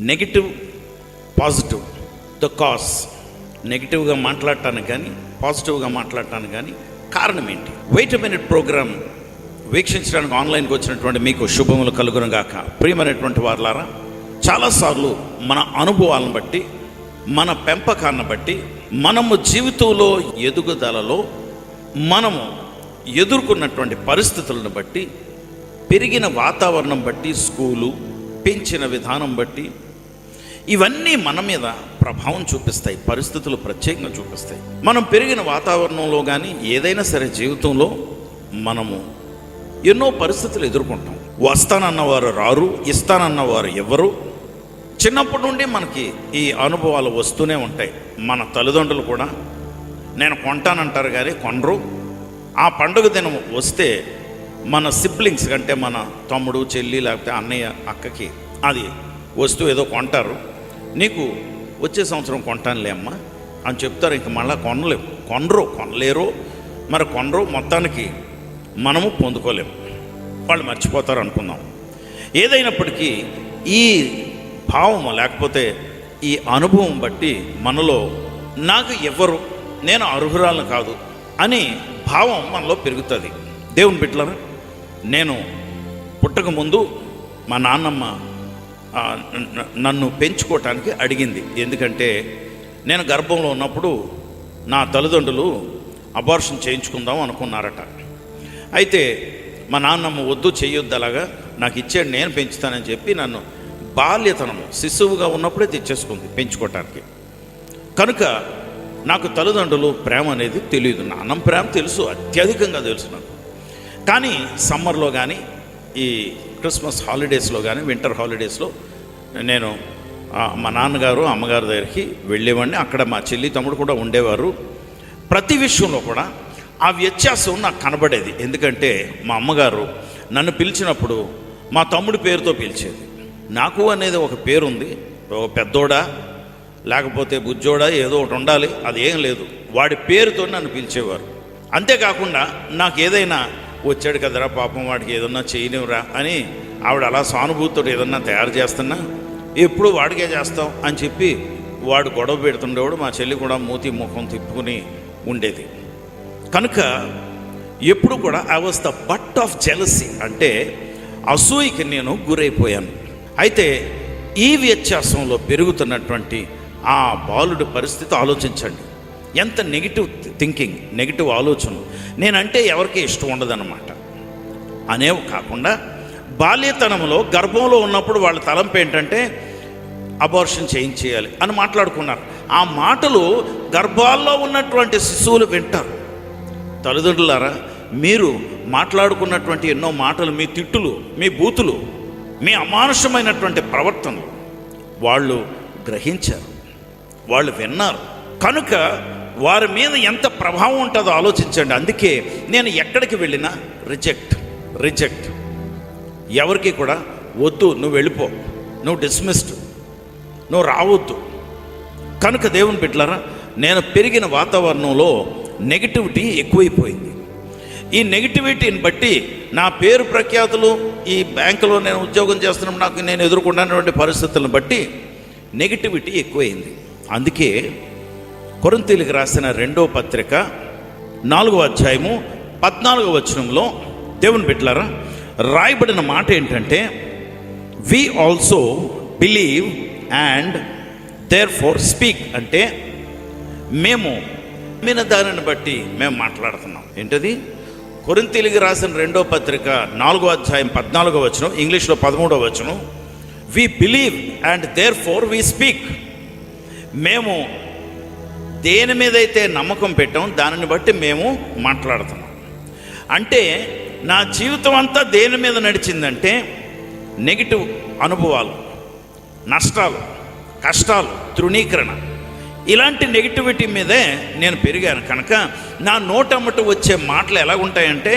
Negative positive the cause నెగిటివ్గా మాట్లాడటానికి కానీ పాజిటివ్గా మాట్లాడటానికి కానీ కారణం ఏంటి? వెయిట్ మినిట్ ప్రోగ్రామ్ వీక్షించడానికి ఆన్లైన్కి వచ్చినటువంటి మీకు శుభములు కలుగును గాక. ప్రియమైనటువంటి వారులారా చాలాసార్లు మన అనుభవాలను బట్టి మన పెంపకాన్ని బట్టి మనము జీవితంలో ఎదుగుదలలో మనము ఎదుర్కొన్నటువంటి పరిస్థితులను బట్టి పెరిగిన వాతావరణం బట్టి స్కూలు పెంచిన విధానం బట్టి ఇవన్నీ మన మీద ప్రభావం చూపిస్తాయి పరిస్థితులు ప్రత్యేకంగా చూపిస్తాయి. మనం పెరిగిన వాతావరణంలో కానీ ఏదైనా సరే జీవితంలో మనము ఎన్నో పరిస్థితులు ఎదుర్కొంటాం. వస్తానన్నవారు రారు ఇస్తానన్నవారు ఎవరు చిన్నప్పటి నుండి మనకి ఈ అనుభవాలు వస్తూనే ఉంటాయి. మన తల్లిదండ్రులు కూడా నేను కొంటానంటారు కానీ కొనరు. ఆ పండుగ దినం వస్తే మన సిబ్లింగ్స్ అంటే మన తమ్ముడు చెల్లి లేకపోతే అన్నయ్య అక్కకి అది వస్తువు ఏదో కొంటారు. నీకు వచ్చే సంవత్సరం కొంటానులే అమ్మా అని చెప్తారు. ఇంక మళ్ళీ కొనలేము కొనరు కొనలేరు. మరి కొనరు మొత్తానికి మనము పొందుకోలేము. వాళ్ళు మర్చిపోతారు అనుకుందాం. ఏదైనప్పటికీ ఈ భావం లేకపోతే ఈ అనుభవం బట్టి మనలో నాకు ఎవరు నేను అర్హురాలను కాదు అని భావం మనలో పెరుగుతుంది. దేవుని బిడ్డలరా నేను పుట్టక ముందు మా నాన్నమ్మ నన్ను పెంచుకోవటానికి అడిగింది. ఎందుకంటే నేను గర్భంలో ఉన్నప్పుడు నా తల్లిదండ్రులు అబార్షన్ చేయించుకుందాం అనుకున్నారట. అయితే మా నాన్నమ్మ వద్దు చేయొద్దు అలాగా నాకు ఇచ్చాడు నేను పెంచుతానని చెప్పి నన్ను బాల్యతనము శిశువుగా ఉన్నప్పుడే తెచ్చేసుకుంది పెంచుకోవటానికి. కనుక నాకు తల్లిదండ్రులు ప్రేమ అనేది తెలియదు. నాన్నం ప్రేమ తెలుసు అత్యధికంగా తెలుసు నాకు. కానీ సమ్మర్లో కానీ ఈ క్రిస్మస్ హాలిడేస్లో కానీ వింటర్ హాలిడేస్లో నేను మా నాన్నగారు అమ్మగారి దగ్గరికి వెళ్ళేవాడిని. అక్కడ మా చెల్లి తమ్ముడు కూడా ఉండేవారు. ప్రతి విషయంలో కూడా ఆ వ్యత్యాసం నాకు కనబడేది. ఎందుకంటే మా అమ్మగారు నన్ను పిలిచినప్పుడు మా తమ్ముడి పేరుతో పిలిచేది. నాకు అనేది ఒక పేరుంది. ఒక పెద్దోడా లేకపోతే బుజ్జోడా ఏదో ఒకటి ఉండాలి. అది ఏం లేదు. వాడి పేరుతో నన్ను పిలిచేవారు. అంతేకాకుండా నాకు ఏదైనా వచ్చాడు కదరా పాపం వాడికి ఏదన్నా చేయనివరా అని ఆవిడ అలా సానుభూతితో ఏదన్నా తయారు చేస్తున్నా ఎప్పుడు వాడికే చేస్తాం అని చెప్పి వాడు గొడవ పెడుతుండేవాడు మా చెల్లి కూడా మూతి ముఖం తిప్పుకుని ఉండేది. కనుక ఎప్పుడు కూడా I was the butt of jealousy అంటే అసూయకి నేను గురైపోయాను. అయితే ఈ వ్యత్యాసంలో పెరుగుతున్నటువంటి ఆ బాలుడి పరిస్థితి ఆలోచించండి. ఎంత నెగిటివ్ థింకింగ్ నెగిటివ్ ఆలోచన నేనంటే ఎవరికి ఇష్టం ఉండదన్నమాట. అనేవి కాకుండా బాల్యతనంలో గర్భంలో ఉన్నప్పుడు వాళ్ళ తలంపు ఏంటంటే అబార్షన్ చేయించేయాలి అని మాట్లాడుకున్నారు. ఆ మాటలు గర్భాల్లో ఉన్నటువంటి శిశువులు వింటారు. తల్లిదండ్రులారా మీరు మాట్లాడుకున్నటువంటి ఎన్నో మాటలు మీ తిట్టులు మీ బూతులు మీ అమానుషమైనటువంటి ప్రవర్తనలు వాళ్ళు గ్రహించారు. వాళ్ళు విన్నారు. కనుక వారి మీద ఎంత ప్రభావం ఉంటుందో ఆలోచించండి. అందుకే నేను ఎక్కడికి వెళ్ళినా రిజెక్ట్ రిజెక్ట్. ఎవరికి కూడా వద్దు నువ్వు వెళ్ళిపో నువ్వు డిస్మిస్డ్ నువ్వు రావద్దు. కనుక దేవుని బిడ్డలారా నేను పెరిగిన వాతావరణంలో నెగిటివిటీ ఎక్కువైపోయింది. ఈ నెగిటివిటీని బట్టి నా పేరు ప్రఖ్యాతులు ఈ బ్యాంకులో నేను ఉద్యోగం చేస్తున్నప్పుడు నాకు నేను ఎదుర్కొన్నటువంటి పరిస్థితులను బట్టి నెగిటివిటీ ఎక్కువైంది. అందుకే కొరంతీలకు రాసిన రెండో పత్రిక నాలుగో అధ్యాయము పద్నాలుగో వచనంలో దేవుని బిడ్డలారా రాయబడిన మాట ఏంటంటే we also believe and therefore speak అంటే మేము నమ్మిన దానిని బట్టి మేము మాట్లాడుతున్నాం. ఏంటది? కొరింతీలికి రాసిన రెండో పత్రిక నాలుగో అధ్యాయం పద్నాలుగో వచనం ఇంగ్లీష్లో పదమూడో వచనం we believe and therefore we speak మేము దేని మీద అయితే నమ్మకం పెట్టాం దానిని బట్టి మేము మాట్లాడుతున్నాం. అంటే నా జీవితం అంతా దేని మీద నడిచిందంటే నెగిటివ్ అనుభవాలు నష్టాలు కష్టాలు తృణీకరణ. ఇలాంటి నెగిటివిటీ మీదే నేను పెరిగాను. కనుక నా నోటమ్మట వచ్చే మాటలు ఎలా ఉంటాయంటే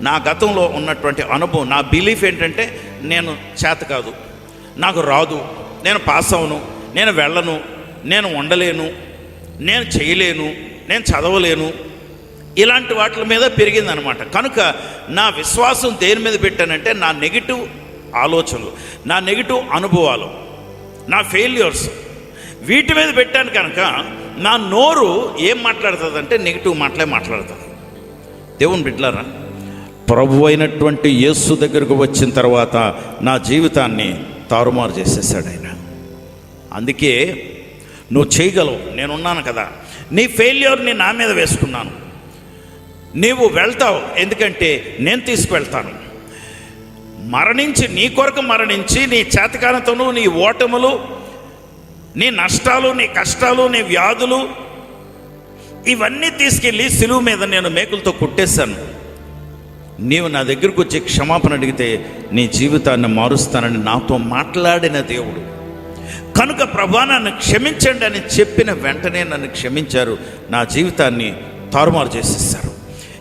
నా గతంలో ఉన్నటువంటి అనుభవం నా బిలీఫ్ ఏంటంటే నేను చేత కాదు నాకు రాదు నేను పాస్ అవను నేను వెళ్ళను నేను ఉండలేను నేను చేయలేను నేను చదవలేను. ఇలాంటి వాటి మీద పెరిగిందనమాట. కనుక నా విశ్వాసం దేని మీద పెట్టానంటే నా నెగిటివ్ ఆలోచనలు నా నెగిటివ్ అనుభవాలు నా ఫెయిల్యూర్స్. వీటి మీద పెట్టాను కనుక నా నోరు ఏం మాట్లాడుతుంది అంటే నెగిటివ్ మాటలే మాట్లాడుతుంది. దేవుని బిడ్డలారా ప్రభు అయినటువంటి యేసు దగ్గరకు వచ్చిన తర్వాత నా జీవితాన్ని తారుమారు చేసేసాడు ఆయన. అందుకే నువ్వు చేయగలవు నేనున్నాను కదా. నీ ఫెయిల్యూర్ని నా మీద వేసుకున్నాను. నీవు వెళ్తావు ఎందుకంటే నేను తీసుకువెళ్తాను. మరణించి నీ కొరకు మరణించి నీ చేతకానతను నీ ఓటములు నీ నష్టాలు నీ కష్టాలు నీ వ్యాధులు ఇవన్నీ తీసుకెళ్ళి సిలువు మీద నేను మేకులతో కుట్టేశాను. నీవు నా దగ్గరకు వచ్చి క్షమాపణ అడిగితే నీ జీవితాన్ని మారుస్తానని నాతో మాట్లాడిన దేవుడు. కనుక ప్రభా నన్ను క్షమించండి అని చెప్పిన వెంటనే నన్ను క్షమించారు. నా జీవితాన్ని తారుమారు చేసేసారు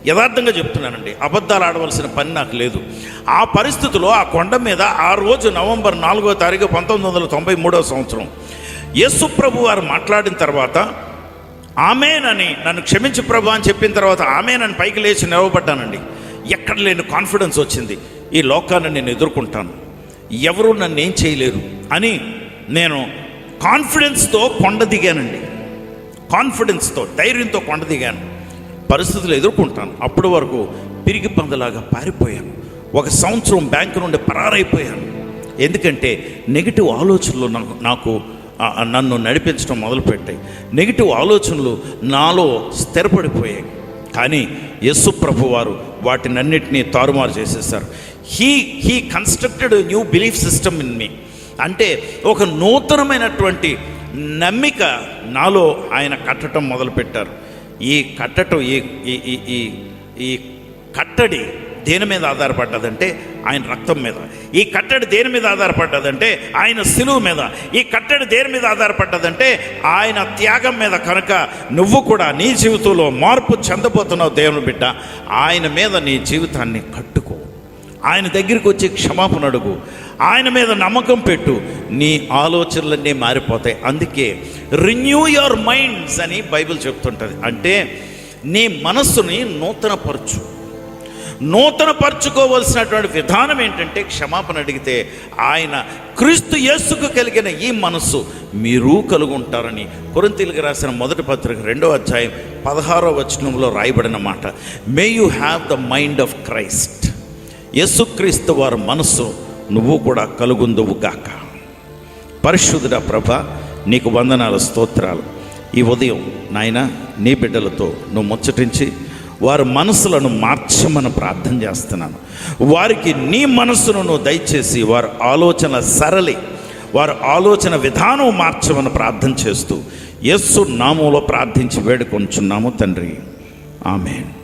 యథార్థంగా చెప్తున్నానండి అబద్ధాలు ఆడవలసిన పని నాకు లేదు. ఆ పరిస్థితిలో ఆ కొండ మీద ఆ రోజు నవంబర్ నాలుగో తారీఖు పంతొమ్మిది వందల తొంభై మూడవ సంవత్సరం యేసు ప్రభు వారు మాట్లాడిన తర్వాత ఆమెనని నన్ను క్షమించు ప్రభు అని చెప్పిన తర్వాత ఆమెనని పైకి లేచి నిలవబడ్డానండి. ఎక్కడ లేని కాన్ఫిడెన్స్ వచ్చింది. ఈ లోకాన్ని నేను ఎదుర్కొంటాను. ఎవరు నన్ను ఏం చేయలేరు అని నేను కాన్ఫిడెన్స్తో కొండ దిగానండి. కాన్ఫిడెన్స్తో ధైర్యంతో కొండ దిగాను. పరిస్థితులు ఎదుర్కొంటాను. అప్పటి వరకు పిరిగి పందలాగా పారిపోయాను. ఒక సంవత్సరం బ్యాంకు నుండి పరారైపోయాను. ఎందుకంటే నెగిటివ్ ఆలోచనలు నాకు నాకు నన్ను నడిపించడం మొదలుపెట్టాయి. నెగిటివ్ ఆలోచనలు నాలో స్థిరపడిపోయాయి. కానీ యస్సు ప్రభు వారు వాటినన్నిటినీ తారుమారు చేసేసారు he he constructed new belief system in me అంటే ఒక నూతనమైనటువంటి నమ్మిక నాలో ఆయన కట్టడం మొదలుపెట్టారు. ఈ కట్టడం ఈ ఈ- ఈ కట్టడి దేని మీద ఆధారపడ్డదంటే ఆయన రక్తం మీద. ఈ కట్టడి దేని మీద ఆధారపడ్డదంటే ఆయన సిలువు మీద. ఈ కట్టడి దేని మీద ఆధారపడ్డదంటే ఆయన త్యాగం మీద కనుక నువ్వు కూడా నీ జీవితంలో మార్పు చెందబోతున్నావు దేవుని బిడ్డ ఆయన మీద నీ జీవితాన్ని కట్టుకో. ఆయన దగ్గరికి వచ్చి క్షమాపణ అడుగు. ఆయన మీద నమ్మకం పెట్టు. నీ ఆలోచనలన్నీ మారిపోతాయి. అందుకే రిన్యూ యువర్ మైండ్స్ అని బైబిల్ చెప్తుంటుంది. అంటే నీ మనస్సుని నూతనపరచు. నూతనపరచుకోవలసినటువంటి విధానం ఏంటంటే క్షమాపణ అడిగితే ఆయన క్రీస్తు యేసుకు కలిగిన ఈ మనస్సు మీరు కలుగుంటారని కొరింతీలకు రాసిన మొదటి పత్రిక రెండో అధ్యాయం పదహారో వచనంలో రాయబడిన మాట. May you have the mind of Christ యేసుక్రీస్తు వారి మనస్సు నువ్వు కూడా కలుగుందువు గాక. పరిశుద్ధుడ ప్రభ నీకు వందనాల స్తోత్రాలు. ఈ ఉదయం నాయన నీ బిడ్డలతో నువ్వు ముచ్చటించి వారి మనసులను మార్చమని ప్రార్థన చేస్తున్నాను. వారికి నీ మనస్సును నువ్వు దయచేసి వారి ఆలోచన సరళి వారి ఆలోచన విధానం మార్చమని ప్రార్థన చేస్తూ యస్సు నామంలో ప్రార్థించి వేడుకొంచున్నాము తండ్రి. ఆమెన్.